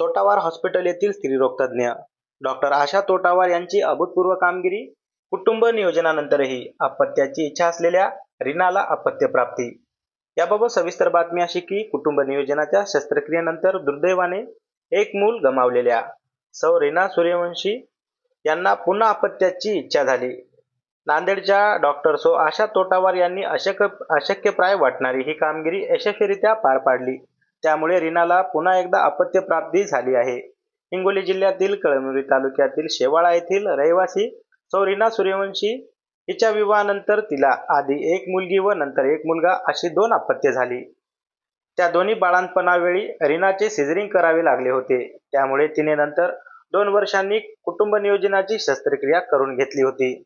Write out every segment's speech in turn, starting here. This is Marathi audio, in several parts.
तोटावार हॉस्पिटल येथील स्त्रीरोग तज्ज्ञ डॉक्टर आशा तोटावार यांची अभूतपूर्व कामगिरी कुटुंब नियोजनानंतरही अपत्याची इच्छा असलेल्या रीनाला अपत्य प्राप्ती. याबाबत सविस्तर बातमी अशी की कुटुंब नियोजनाच्या शस्त्रक्रियेनंतर दुर्दैवाने एक मूल गमावलेल्या सौ. रीना सूर्यवंशी यांना पुन्हा अपत्याची इच्छा झाली. नांदेडच्या डॉक्टर सो आशा तोटावार यांनी अशक्य अशक्यप्राय वाटणारी ही कामगिरी यशस्वीरित्या पार पाडली. त्यामुळे रीनाला पुन्हा एकदा अपत्य प्राप्ती झाली आहे. हिंगोली जिल्ह्यातील कळमनुरी तालुक्यातील शेवाळा येथील रहिवासी सौ रीना सूर्यवंशी हिच्या विवाहानंतर तिला आधी एक मुलगी व नंतर एक मुलगा अशी दोन अपत्य झाली. त्या दोन्ही बाळांपणावेळी रीनाचे सिझरिंग करावे लागले होते. त्यामुळे तिने नंतर दोन वर्षांनी कुटुंब नियोजनाची शस्त्रक्रिया करून घेतली होती.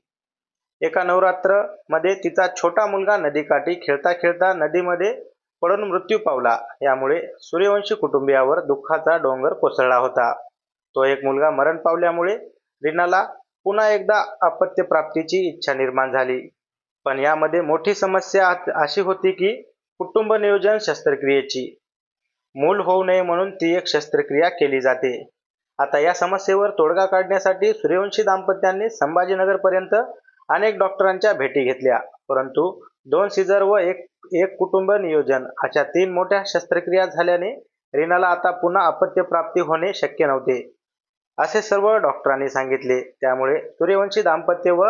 एका नवरात्रमध्ये तिचा छोटा मुलगा नदीकाठी खेळता खेळता नदीमध्ये पडून मृत्यू पावला. यामुळे सूर्यवंशी कुटुंबियावर दुःखाचा डोंगर कोसळला होता. तो एक मुलगा मरण पावल्यामुळे रीनाला पुन्हा एकदा अपत्यप्राप्तीची इच्छा निर्माण झाली. पण यामध्ये मोठी समस्या अशी होती की कुटुंब नियोजन शस्त्रक्रियेची. मूल होऊ नये म्हणून ती एक शस्त्रक्रिया केली जाते. आता या समस्येवर तोडगा काढण्यासाठी सूर्यवंशी दाम्पत्यांनी संभाजीनगरपर्यंत अनेक डॉक्टरांच्या भेटी घेतल्या. परंतु दोन सीझर व एक एक कुटुंब नियोजन. अशा तीन मोठ्या शस्त्रक्रिया झाल्याने रीनाला आता पुन्हा अपत्य प्राप्ती होणे शक्य नव्हते. असे सर्व डॉक्टरांनी सांगितले. त्यामुळे सूर्यवंशी दाम्पत्य व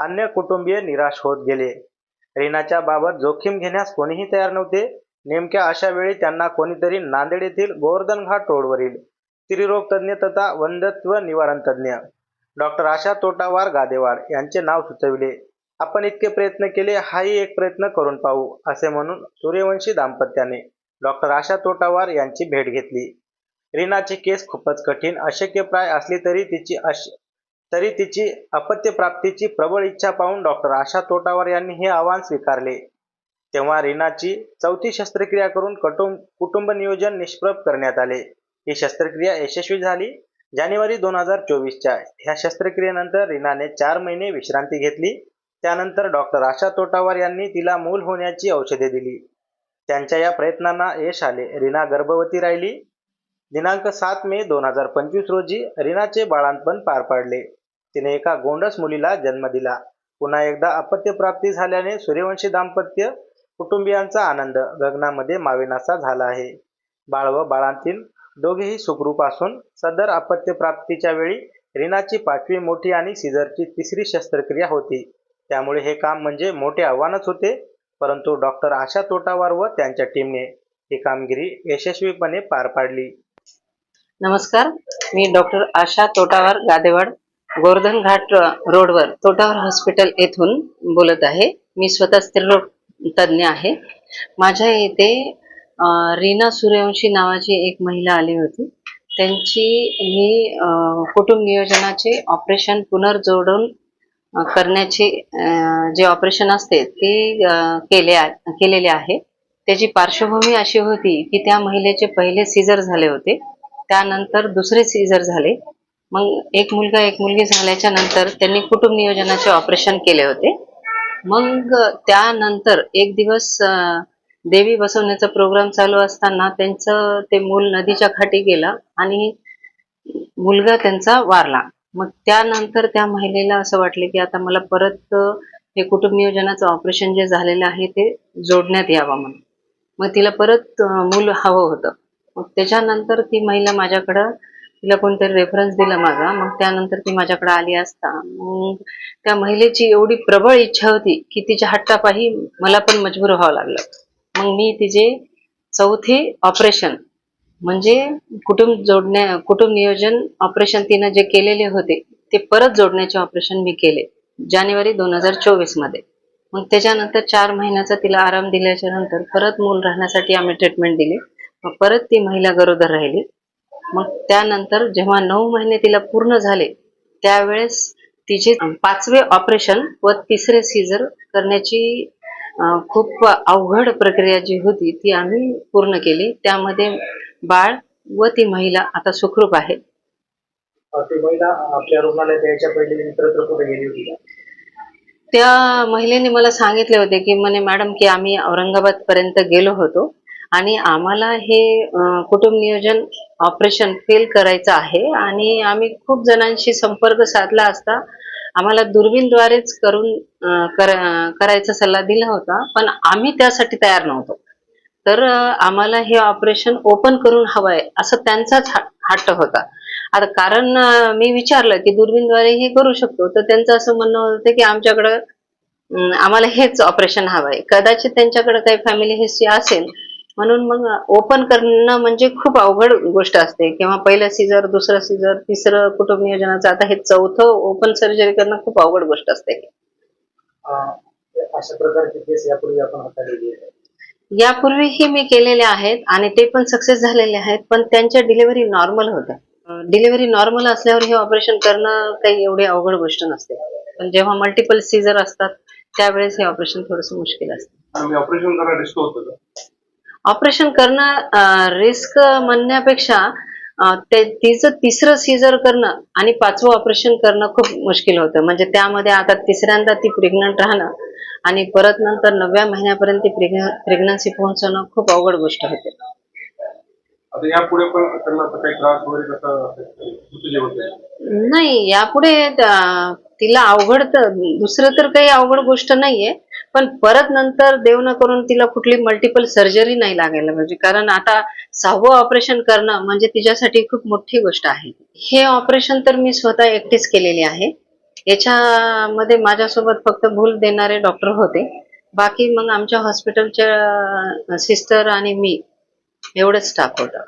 अन्य कुटुंबीय निराश होत गेले. रीनाच्या बाबत जोखीम घेण्यास कोणीही तयार नव्हते. नेमक्या अशा वेळी त्यांना कोणीतरी नांदेड येथील गोवर्धन घाट रोडवरील स्त्रीरोग तज्ज्ञ तथा वंदत्व निवारण तज्ज्ञ डॉक्टर आशा तोटावार गादेवाड यांचे नाव सुचविले. आपण इतके प्रयत्न केले हाही एक प्रयत्न करून पाहू असे म्हणून सूर्यवंशी दाम्पत्याने डॉक्टर आशा तोटावार यांची भेट घेतली. रीनाची केस खूपच कठीण अशक्यप्राय असली तरी तिची अश तरी तिची अपत्यप्राप्तीची प्रबळ इच्छा पाहून डॉक्टर आशा तोटावार यांनी हे आव्हान स्वीकारले. तेव्हा रीनाची चौथी शस्त्रक्रिया करून कुटुंब कुटुंब नियोजन निष्प्रभ करण्यात आले. ही शस्त्रक्रिया यशस्वी झाली. जानेवारी दोन हजार चोवीसच्या ह्या शस्त्रक्रियेनंतर रीनाने चार महिने विश्रांती घेतली. त्यानंतर डॉक्टर आशा तोटावार यांनी तिला मूल होण्याची औषधे दिली. त्यांच्या या प्रयत्नांना यश आले. रीना गर्भवती राहिली. दिनांक सात मे दोन हजार पंचवीस रोजी रीनाचे बाळांतपण पार पाडले. तिने एका गोंडस मुलीला जन्म दिला. पुन्हा एकदा अपत्यप्राप्ती झाल्याने सूर्यवंशी दाम्पत्य कुटुंबियांचा आनंद गगनामध्ये माविनासा झाला आहे. बाळ व बाळांतील दोघेही सुखरूप असून सदर अपत्यप्राप्तीच्या वेळी रीनाची पाचवी मोठी आणि सिझरची तिसरी शस्त्रक्रिया होती. त्यामुळे हे काम म्हणजे मोठे आव्हानच होते. परंतु डॉक्टर आशा तोटावार व त्यांच्या टीमने ही कामगिरी यशस्वीपणे पार पाडली. नमस्कार. मी डॉक्टर आशा तोटावर गादेवाड गोवर्धन घाट रोडवर तोटावर हॉस्पिटल येथून बोलत आहे. मी स्वतः स्त्रीरोग तज्ज्ञ आहे. माझ्या येथे रीना सूर्यवंशी नावाची एक महिला आली होती. त्यांची मी कुटुंब नियोजनाचे ऑपरेशन पुनर्जोडून करण्याचे जे ऑपरेशन असते ते केले केलेले आहे. त्याची पार्श्वभूमी अशी होती की त्या महिलेचे पहिले सीझर झाले होते. त्यानंतर दुसरे सीझर झाले. मग एक मुलगा एक मुलगी झाल्याच्यानंतर त्यांनी कुटुंब नियोजनाचे ऑपरेशन केले होते. मग त्यानंतर एक दिवस देवी बसवण्याचा प्रोग्राम चालू असताना त्यांचं ते मूल नदीच्या खाटी गेलं आणि मुलगा त्यांचा वारला. मग त्यानंतर त्या महिलेला असं वाटले की आता मला परत हे कुटुंब नियोजनाचं ऑपरेशन जे झालेलं आहे ते जोडण्यात यावं म्हणून. मग तिला परत मूल हवं होतं. मग त्याच्यानंतर ती महिला माझ्याकडं तिला कोणतरी रेफरन्स दिला माझा. मग त्यानंतर ती माझ्याकडे आली असता. मग त्या महिलेची एवढी प्रबळ इच्छा होती की तिच्या हट्टापायी मला पण मजबूर व्हावं लागलं. मग मी तिचे चौथे ऑपरेशन म्हणजे कुटुंब जोडण्या कुटुंब नियोजन ऑपरेशन तिनं जे केलेले होते ते परत जोडण्याचे ऑपरेशन मी केले जानेवारी दोन हजार चोवीसमध्ये. मग त्याच्यानंतर चार महिन्याचा तिला आराम दिल्याच्या नंतर परत मूल राहण्यासाठी आम्ही ट्रीटमेंट दिली. मग परत ती महिला गरोदर राहिली. मग त्यानंतर जेव्हा नऊ महिने तिला पूर्ण झाले त्यावेळेस तिचे पाचवे ऑपरेशन व तिसरे सीझर करण्याची खूप अवघड प्रक्रिया जी होती ती आम्ही पूर्ण केली त्यामध्ये बाळ व ती महिला आता सुखरूप आहे ती महिला आपल्या रुग्णालयात यायच्या पहिले इतरत्र कुठे गेली होती का? त्या महिलेने मला सांगितले होते की म्हणे मॅडम की आम्ही औरंगाबाद पर्यंत गेलो होतो आणि आम्हाला हे अं, कुटुंब नियोजन ऑपरेशन फेल करायचं आहे आणि आम्ही खूप जणांशी संपर्क साधला असता आम्हाला दुर्बीणद्वारेच करून कर- करायचा सल्ला दिला होता पण आम्ही त्यासाठी तयार नव्हतो. तर आम्हाला हे ऑपरेशन ओपन करून हवंय असं त्यांचाच हट्ट होता. आता कारण मी विचारलं की दुर्बीणद्वारे हे करू शकतो तर त्यांचं असं म्हणणं होतं की आमच्याकडं आम्हाला हेच ऑपरेशन हवंय. कदाचित त्यांच्याकडे काही फॅमिली हिस्ट्री असेल म्हणून मग ओपन करणं म्हणजे खूप अवघड गोष्ट असते. किंवा पहिलं सीझर दुसरं सीझर तिसरं कुटुंब नियोजनाचं आता हे चौथं ओपन सर्जरी करणं खूप अवघड गोष्ट असते. अशा प्रकारची केस यापूर्वी आपण हाताळलेली आहे यापूर्वीही मी केलेले आहेत आणि ते पण सक्सेस झालेले आहेत पण त्यांच्या डिलिव्हरी नॉर्मल होत्या. डिलिव्हरी नॉर्मल असल्यावर हे ऑपरेशन करणं काही एवढी अवघड गोष्ट नसते. पण जेव्हा मल्टिपल सीझर असतात त्यावेळेस हे ऑपरेशन थोडंसं मुश्किल असतं. ऑपरेशन ऑपरेशन करणं रिस्क म्हणण्यापेक्षा तिचं तिसरं सीझर करणं आणि पाचवं ऑपरेशन करणं खूप मुश्किल होतं. म्हणजे त्यामध्ये आता तिसऱ्यांदा ती प्रेग्नंट राहणं आणि परत नंतर नवव्या महिन्यापर्यंत ती प्रेग्नन्सी पोहोचवणं खूप अवघड गोष्ट होते. आता यापुढे पण त्यांना आता काही त्रास वगैरे कसा तुझे होते नाही यापुढे तिला अवघड तर दुसरं तर काही अवघड गोष्ट नाहीये. पण परत नंतर देव न करून तिला कुठली मल्टिपल सर्जरी नाही लागायला पाहिजे. कारण आता सहावं ऑपरेशन करणं म्हणजे तिच्यासाठी खूप मोठी गोष्ट आहे. हे ऑपरेशन तर मी स्वतः एकटीच केलेली आहे. याच्यामध्ये माझ्यासोबत फक्त भूल देणारे डॉक्टर होते. बाकी मग आमच्या हॉस्पिटलच्या सिस्टर आणि मी एवढंच स्टाफ होता.